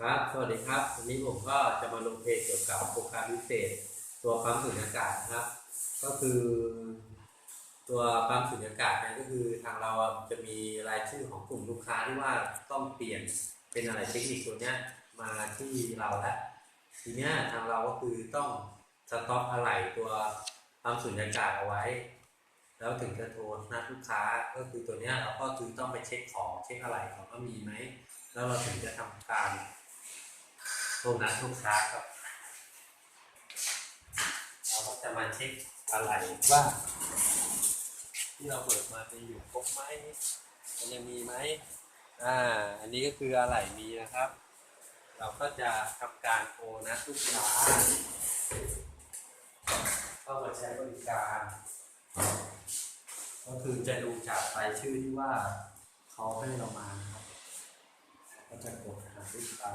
ครับ สวัสดีครับ วันนี้ผมก็จะมาลงเพจเกี่ยวกับโครงการพิเศษ ตัวปั๊มสูญญากาศนะครับ ก็คือ ตัวปั๊มสูญญากาศเนี่ยก็คือทางเราจะมีรายชื่อของกลุ่มลูกค้าที่ว่าต้องเปลี่ยนเป็นอะไรเทคนิคตัวเนี้ยมาที่เราแล้วทีเนี้ยทางเราก็คือต้องสต็อกอะไหล่ตัวปั๊มสูญญากาศเอาไว้ แล้วถึงจะโทรนัดลูกค้าก็คือตัวเนี้ยเราก็คือต้องไปเช็คของเช็คอะไรของว่ามีไหม แล้วเราถึงจะทำการโทรนัดลูกค้าครับ เราก็จะมาเช็คอะไรว่า ที่เราเปิดมาจะอยู่ครบไหมมันยังมีไหมอ่า อันนี้ก็คืออะไรมีนะครับ เราก็จะทำการโทรนัดลูกค้าเข้ามาใช้บริการก็คือจะดูจากรายชื่อที่ว่าเขาให้เรามานะครับ ก็จะกดหา ลูกค้า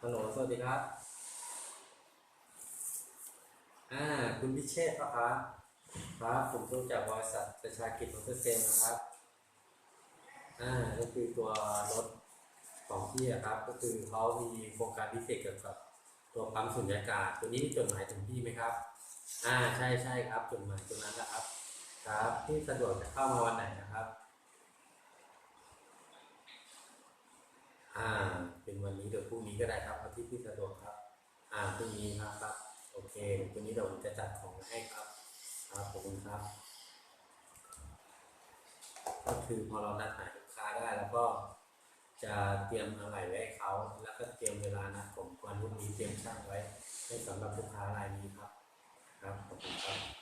ฮัลโหลสวัสดีครับ อ่า คุณพิเชษปะครับครับ ผมโทรจากบริษัทประชากิจมอเตอร์เซลนะครับ อ่า ก็คือตัวรถของพี่อะครับ ก็คือเขามีโครงการพิเศษเกี่ยวกับตัวปั๊มสุญญากาศ ตัวนี้มีจดหมายถึงพี่ไหมครับ อ่าใช่ใช่ครับ จุดหมายตัวนั้นนะครับ ครับพี่สะดวกจะเข้ามาวันไหนนะครับ อ่า เป็นวันนี้เดี๋ยวพรุ่งนี้ก็ได้ครับเอาที่พี่สะดวกครับ อ่าพรุ่งนี้ครับครับโอเคพรุ่งนี้เดี๋ยวผมจะจัดของให้ครับ ครับขอบคุณครับ ก็คือพอเรานัดหมายลูกค้าได้แล้วก็จะเตรียมอะไรไว้ให้เขา แล้วก็เตรียมเวลานัดผมวันพรุ่งนี้เตรียมช่างไว้ให้สำหรับลูกค้ารายนี้ครับ ครับขอบคุณครับ